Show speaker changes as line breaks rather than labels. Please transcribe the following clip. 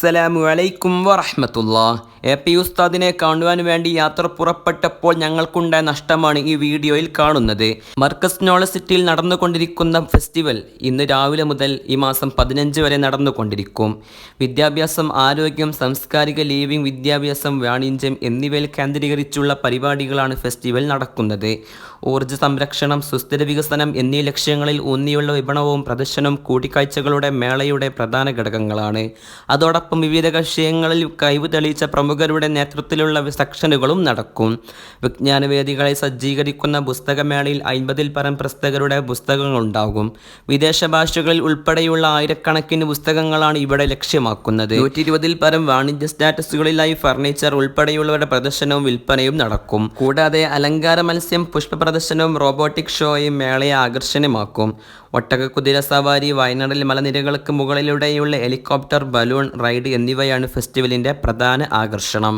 അസ്സലാമു അലൈക്കും വറഹമത്തുള്ള. എ പി ഉസ്താദിനെ കാണുവാൻ വേണ്ടി യാത്ര പുറപ്പെട്ടപ്പോൾ ഞങ്ങൾക്കുണ്ടായ നഷ്ടമാണ് ഈ വീഡിയോയിൽ കാണുന്നത്. മർക്കസ് നോളസിറ്റിയിൽ നടന്നുകൊണ്ടിരിക്കുന്ന ഫെസ്റ്റിവൽ ഇന്ന് രാവിലെ മുതൽ ഈ മാസം പതിനഞ്ച് വരെ നടന്നുകൊണ്ടിരിക്കും. വിദ്യാഭ്യാസം ആരോഗ്യം സാംസ്കാരിക ലീവിംഗ് വിദ്യാഭ്യാസം വാണിജ്യം എന്നിവയിൽ കേന്ദ്രീകരിച്ചുള്ള പരിപാടികളാണ് ഫെസ്റ്റിവൽ നടക്കുന്നത്. ഊർജ സംരക്ഷണം സുസ്ഥിര വികസനം എന്നീ ലക്ഷ്യങ്ങളിൽ ഊന്നിയുള്ള വിപണവും പ്രദർശനവും കൂടിക്കാഴ്ചകളുടെ മേളയുടെ പ്രധാന ഘടകങ്ങളാണ്. അതോടൊപ്പം വിവിധ വിഷയങ്ങളിൽ കഴിവ് തെളിയിച്ച പ്രമുഖരുടെ നേതൃത്വത്തിലുള്ള സെക്ഷനുകളും നടക്കും. വിജ്ഞാനവേദികളെ സജ്ജീകരിക്കുന്ന പുസ്തകമേളയിൽ അൻപതിൽ പരം പുസ്തകരുടെ പുസ്തകങ്ങളുണ്ടാകും. വിദേശ ഭാഷകളിൽ ഉൾപ്പെടെയുള്ള ആയിരക്കണക്കിന് പുസ്തകങ്ങളാണ് ഇവിടെ ലക്ഷ്യമാക്കുന്നത്. നൂറ്റി ഇരുപതിൽ പരം വാണിജ്യ സ്റ്റാറ്റസുകളിലായി ഫർണിച്ചർ ഉൾപ്പെടെയുള്ളവരുടെ പ്രദർശനവും വിൽപ്പനയും നടക്കും. കൂടാതെ അലങ്കാര മത്സ്യം പുഷ്പ പ്രദർശനവും റോബോട്ടിക് ഷോയും മേളയെ ആകർഷണമാക്കും ഒട്ടക കുതിര സവാരി വയനാടിൽ മലനിരകൾക്ക് മുകളിലൂടെയുള്ള ഹെലികോപ്റ്റർ ബലൂൺ റൈഡ് എന്നിവയാണ് ഫെസ്റ്റിവലിന്റെ പ്രധാന ആകർഷണം.